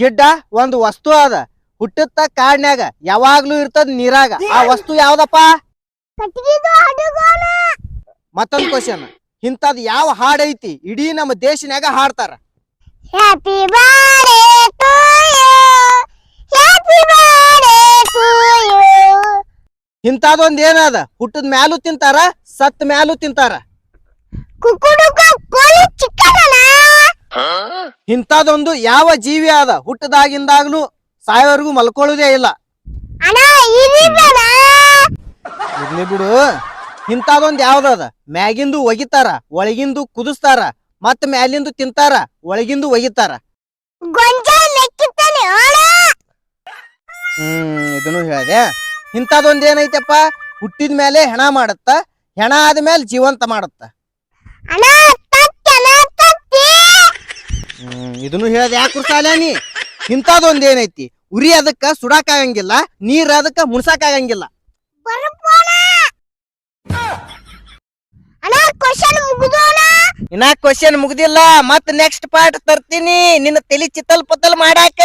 ಗಿಡ್ಡ ಒಂದು ವಸ್ತು ಅದ. ಹುಟ್ಟುತ್ತ ಕಾಡ್ನ್ಯಾಗ ಯಾವಾಗ್ಲೂ ಇರ್ತದ ನೀರಾಗ. ಆ ವಸ್ತು ಯಾವ್ದಪ್ಪ? ಮತ್ತೊಂದು ಕ್ವಶನ್ ಇಂಥದ್ ಯಾವ ಹಾಡ್ ಐತಿ? ಇಡೀ ನಮ್ಮ ದೇಶನ್ಯಾಗ ಹಾಡ್ತಾರ. ಇಂಥದೊಂದ್ ಏನದ ಹುಟ್ಟದ ಮ್ಯಾಲೂ ತಿಂತಾರ ಸತ್ ಮ್ಯಾಲೂ ತಿಂತಾರ. ಇಂಥದೊಂದು ಯಾವ ಜೀವಿ ಅದ ಹುಟ್ಟದಾಗಿಂದಾಗ್ಲೂ ಸಾಯೋವರೆಗೂ ಮಲ್ಕೊಳ್ಳುದೇ ಇಲ್ಲ. ಇರ್ಲಿ ಬಿಡು ಇಂಥದೊಂದು ಯಾವ್ದದ ಮ್ಯಾಗಿಂದು ಒಗಿತಾರ ಒಳಗಿಂದು ಕುದಿಸ್ತಾರ ಮತ್ ಮ್ಯಾಲಿಂದು ತಿಂತಾರ ಒಳಗಿಂದು ಒಗಿತಾರ. ಹ್ಮ್ ಇದನ್ನು ಹೇಳಿದೆ. ಇಂಥದೊಂದ್ ಏನೈತಪ್ಪ? ಹುಟ್ಟಿದ ಮೇಲೆ ಹೆಣ ಮಾಡತ್ತ ಹೆಣ ಆದ್ಮೇಲೆ ಜೀವಂತ ಮಾಡತ್ತ. ಇದನ್ನು ಹೇಳದ ಯಾಕೆ ಕುರ್ಸಾಲ ನೀ? ಏನೈತಿ ಉರಿ ಅದಕ್ಕ ಸುಡಾಕಾಗಂಗಿಲ್ಲ ನೀರ್ ಅದಕ್ಕ ಮುಣ್ಸಾಕ್ ಆಗಂಗಿಲ್ಲ ಇನ್ನ ಕ್ವಶನ್ ಮುಗ್ದಿಲ್ಲ ಮತ್ ನೆಕ್ಸ್ಟ್ ಪಾರ್ಟ್ ತರ್ತೀನಿ ನಿನ್ನ ತಲಿ ಚಿತ್ತಲ್ ಪುತ್ತಲ್ ಮಾಡಾಕ.